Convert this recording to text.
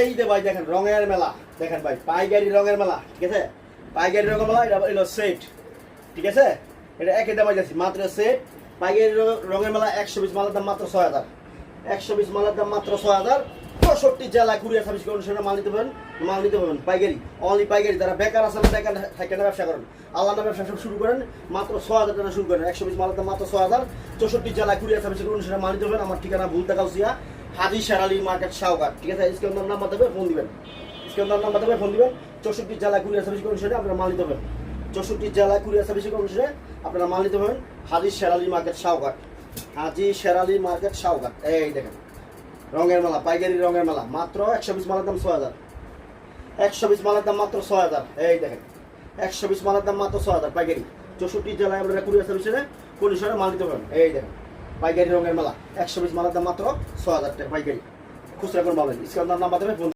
এই যে ভাই দেখেন, রঙের মেলা। দেখেন ভাই, পাইকারি রঙের মেলা, ঠিক আছে? পাইকারি রঙের মেলা, এটা সেট ঠিক আছে? এটা মাত্র সেট পাইকারি রঙের মেলা একশো বিশ মালের দাম মাত্র ছয় হাজার। একশো বিশ মালের দাম মাত্র ছয় হাজার। পঁয়ষট্টি জেলা কুড়িয়া অনুসারে মাল নিতে পারেন মাল নিতে পারবেন। পাইকারি অনলি পাইকারি। যারা বেকার আছেন, বেকার থাকেন ব্যবসা করেন। নামে ব্যবসা শুরু করেন, মাত্র ছয় হাজার টাকা শুরু করেন। একশো বিশ মালের দাম মাত্র ছয় হাজার। চৌষট্টি জেলা কুড়িয়া সার্ভিস অনুসারে মাল নিতে পারেন আমার ঠিকানা ভুলতা কাউসিয়া হাজি শেরালি মার্কেট শাহঘাট ঠিক আছে স্কেন্দার নাম্বার দেবে, ফোন দিবেন। স্কেন্দার নাম্বার দেবে, ফোন দিবেন। চৌষট্টি জেলা কুড়িয়া সার্ভিস অনুসারে আপনারা মাল নিতে পারেন চৌষট্টি জেলা কুড়িয়া সার্ভিস অনুসারে আপনারা মাল নিতে পারেন হাজি শেরালি মার্কেট শাহঘাট হাজি শেরালি মার্কেট শাহঘাট এই দেখেন, রঙের মেলা, পাইকারি রঙের মেলা, মাত্র একশো বিশ মালের দাম ছয় হাজার। একশো বিশ মালের দাম মাত্র ছয় হাজার। এই দেখেন, একশো বিশ মালের দাম মাত্র ছয় হাজার পাইকারি। চৌষট্টি জেলায় আপনারা কুড়ি সার্ভিসে কন্ডিশনে মাল দিতে পারেন এই দেখেন পাইকারি রঙের মেলা। একশো পিস মালার দাম মাত্র ছ হাজার টাকা। পাইকারি। খুচরা কোনো পাবেন স্ক্যান দাম ফোন